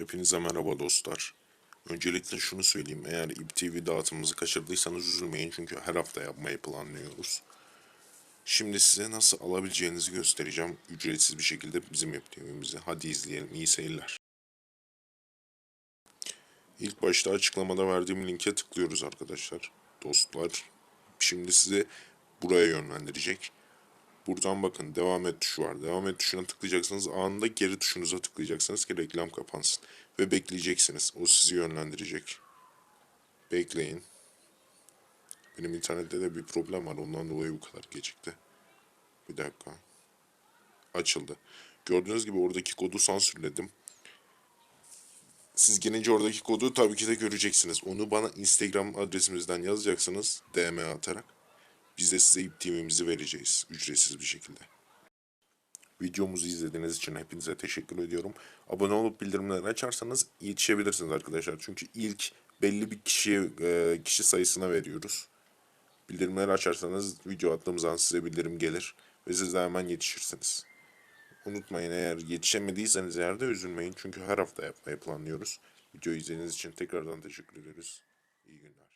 Hepinize merhaba dostlar. Öncelikle şunu söyleyeyim. Eğer İP TV dağıtımımızı kaçırdıysanız üzülmeyin çünkü her hafta yapmayı planlıyoruz. Şimdi size nasıl alabileceğinizi göstereceğim. Ücretsiz bir şekilde bizim İP TV'mizi. Hadi izleyelim. İyi seyirler. İlk başta açıklamada verdiğim linke tıklıyoruz arkadaşlar. Dostlar. Şimdi sizi buraya yönlendirecek. Buradan bakın devam et tuşu var. Devam et tuşuna tıklayacaksınız. Anında geri tuşunuza tıklayacaksınız ki reklam kapansın. Ve bekleyeceksiniz. O sizi yönlendirecek. Bekleyin. Benim internette de bir problem var. Ondan dolayı bu kadar gecikti. Bir dakika. Açıldı. Gördüğünüz gibi oradaki kodu sansürledim. Siz gelince oradaki kodu tabii ki de göreceksiniz. Onu bana Instagram adresimizden yazacaksınız. DM atarak. Biz de size ip TV'mizi vereceğiz. Ücretsiz bir şekilde. Videomuzu izlediğiniz için hepinize teşekkür ediyorum. Abone olup bildirimleri açarsanız yetişebilirsiniz arkadaşlar. Çünkü ilk belli bir kişiye, e, kişi sayısına veriyoruz. Bildirimleri açarsanız video attığımız an size bildirim gelir. Ve siz de hemen yetişirsiniz. Unutmayın eğer yetişemediyseniz eğer de üzülmeyin. Çünkü her hafta yapmayı planlıyoruz. Videoyu izlediğiniz için tekrardan teşekkür ederiz. İyi günler.